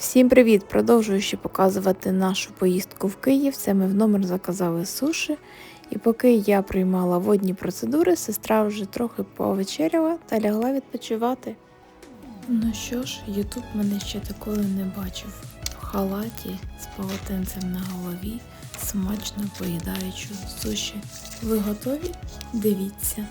Всім привіт! Продовжую ще показувати нашу поїздку в Київ. Це ми в номер заказали суші. І поки я приймала водні процедури, сестра вже трохи повечеряла та лягла відпочивати. Ну що ж, Ютуб мене ще такої не бачив. В халаті з полотенцем на голові, смачно поїдаючи суші. Ви готові? Дивіться.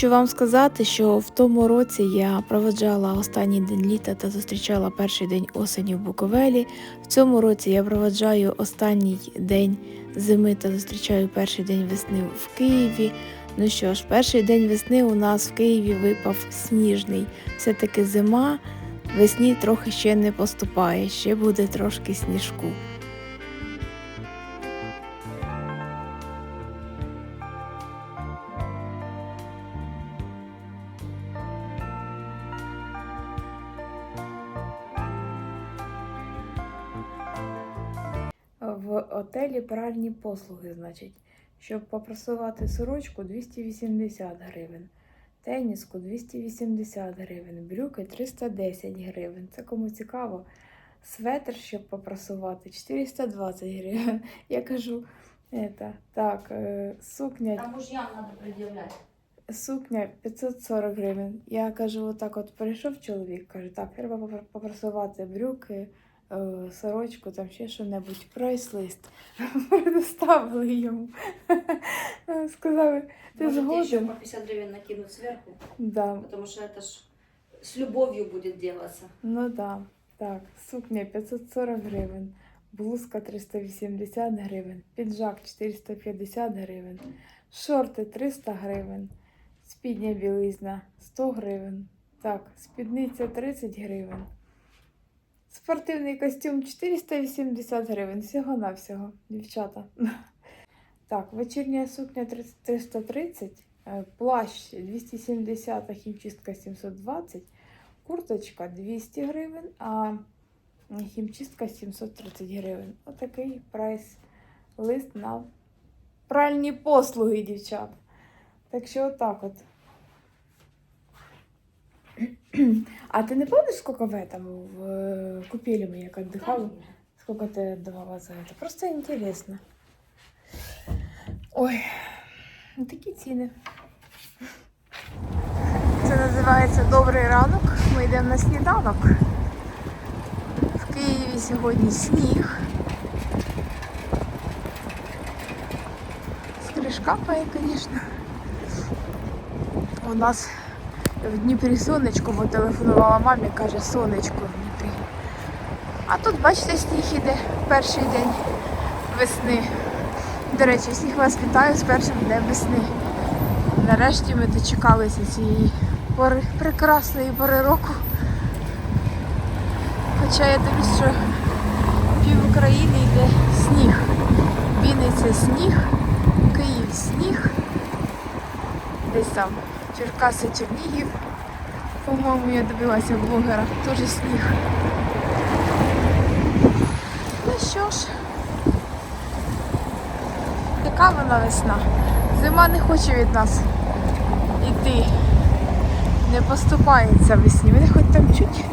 Хочу вам сказати, що в тому році я проведжала останній день літа та зустрічала перший день осені в Буковелі. В цьому році я проведжаю останній день зими та зустрічаю перший день весни в Києві. Ну що ж, перший день весни у нас в Києві випав сніжний. Все-таки зима весні трохи ще не поступає, ще буде трошки сніжку. Отелі пральні послуги, значить, щоб попрасувати сорочку 280 гривень, теніску 280 гривень, брюки 310 гривень. Це кому цікаво. Светр, щоб попрасувати, 420 гривень. Я кажу, это, так, е, сукня Там мужьям надо предъявлять. Сукня 540 гривень. Я кажу, отак от прийшов чоловік, каже, так, треба попра- попрасувати брюки, сорочку, там ще що-небудь, прайс-лист. Предоставили йому. Сказали, ти Можете еще згоден? по 50 гривен накинуть сверху, Да, потому что это ж с любовью будет делаться. ну да. Так, сукня 540 гривень, блузка 380 гривень, піджак 450 гривень, шорти 300 гривень, спідня білизна 100 гривень. Так, спідниця 30 гривень. Спортивний костюм 480 гривень. Всього-навсього, дівчата. Так, вечірня сукня 330, е, плащ 270, хімчистка 720, курточка 200 гривень, а хімчистка 730 гривень. Отакий прайс-лист на пральні послуги, дівчат. Так що отак от. А ти не пам'ятаєш, скільки в этом, в е, купелі ми як віддихали? Сколько ты давала за это? Просто интересно. Ой, ну такі ціни. Це називається Добрий ранок. Ми йдемо на сніданок. В Києві сьогодні сніг. Скриш капає, звісно. У нас в Дніпрі сонечко, бо телефонувала мамі, каже, сонечко в Дніпрі. А тут, бачите, сніг іде перший день весни. До речі, всіх вас вітаю з першим днем весни. Нарешті ми дочекалися цієї пори, прекрасної пори року. Хоча я дивлюсь, що пів України йде сніг. Це сніг, Київ сніг. Десь там Черкаси, Чернігів. По-моєму, я дивилася блогера, теж сніг. Ну що ж, така вона весна. Зима не хоче від нас іти. Не поступається весні. Мене хоч там чуть.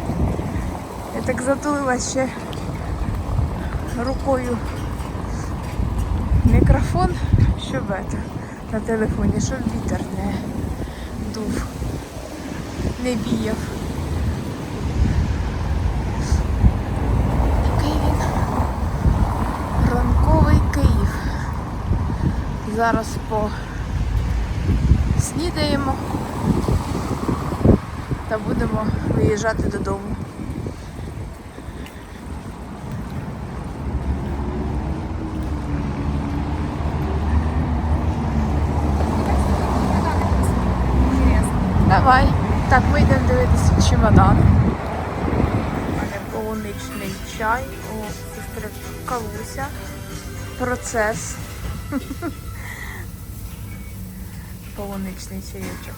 Я так затулила ще рукою мікрофон, щоб это, на телефоні, щоб вітер не дув, не віяв. Такий він ранковий Київ. Зараз по снідаємо та будемо виїжджати додому. Давай. Так, ми йдемо дивитися чемодан. У мене полуничний чай О, сестри Калуся. Процес. Полуничний чайочок.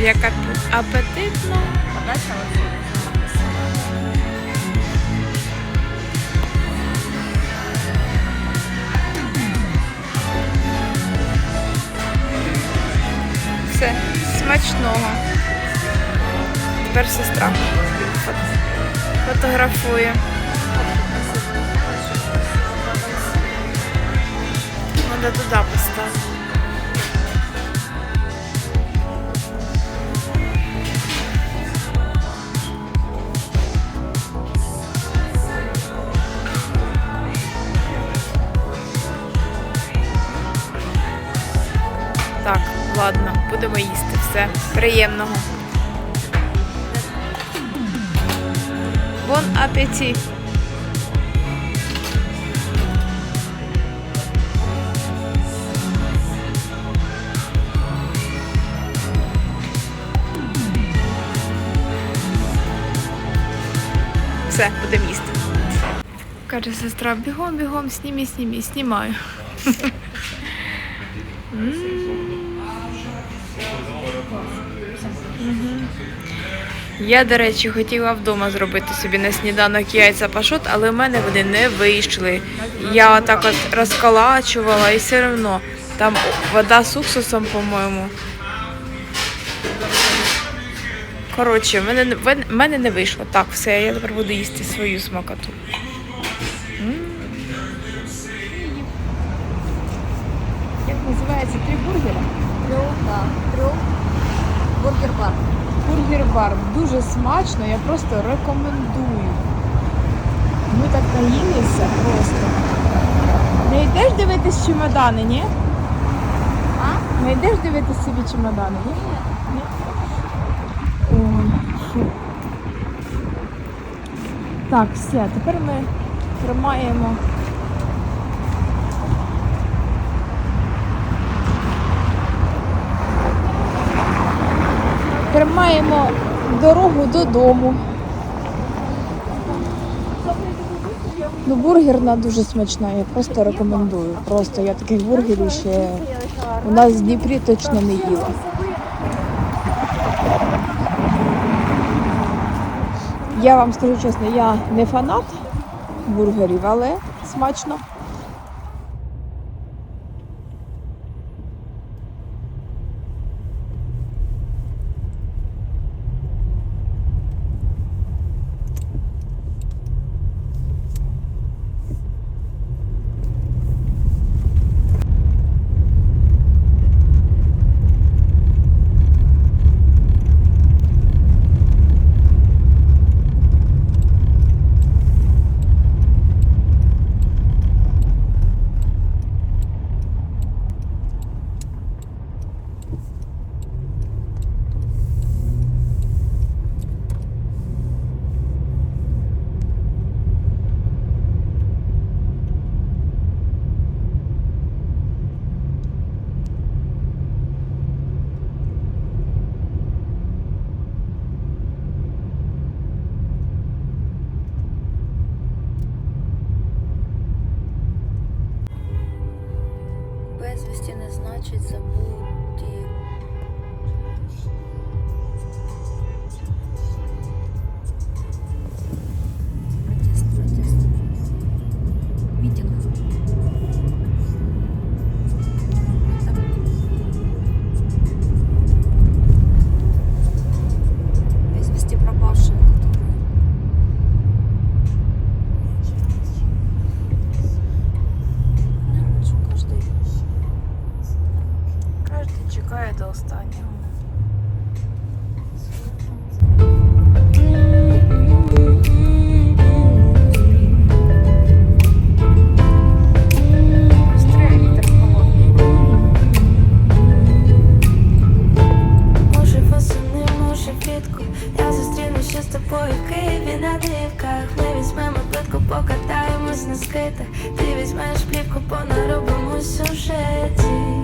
Як ап- апетитно. Подача. Все, смачного. Тепер сестра фотографує. Треба туди поставити. Будемо їсти. Все. Приємного. Бон апеті. Все, будемо їсти. Каже сестра, бігом, бігом, снімі, снімі, знімаю. Я, до речі, хотіла вдома зробити собі на сніданок яйця пашот, але в мене вони не вийшли. Я так от розколачувала і все одно. Там вода з уксусом, по-моєму. Коротше, в мене, не- в мене не вийшло. Так, все, я тепер буду їсти свою смакоту. Як називається три бургера? Трюк, да, трюк. Бургер бар. Бургер бар дуже смачно, я просто рекомендую. Ми так наїлися просто. Не йдеш дивитись чемодани, ні? А? Не йдеш дивитись собі чемодани, ні? Ні? Ой, фу. Так, все, тепер ми тримаємо. Тримаємо дорогу додому. Ну, бургерна дуже смачна, я просто рекомендую. Просто я таких бургерів ще у нас в Дніпрі точно не їла. Я вам скажу чесно, я не фанат бургерів, але смачно. безвісті не значить забув. останнього. Ти візьмеш плівку, понаробимо сюжеті.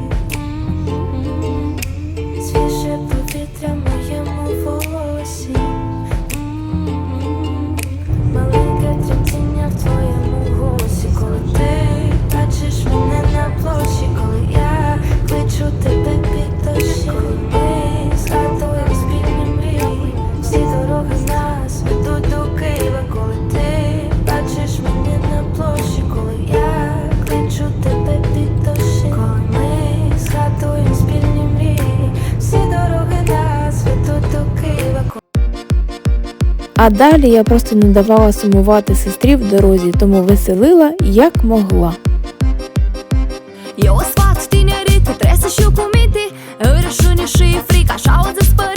А далі я просто не давала сумувати сестрі в дорозі, тому веселила як могла. Я осват, ти не ріти, треси, що куміти, вирішуні шифрі, кашао заспори.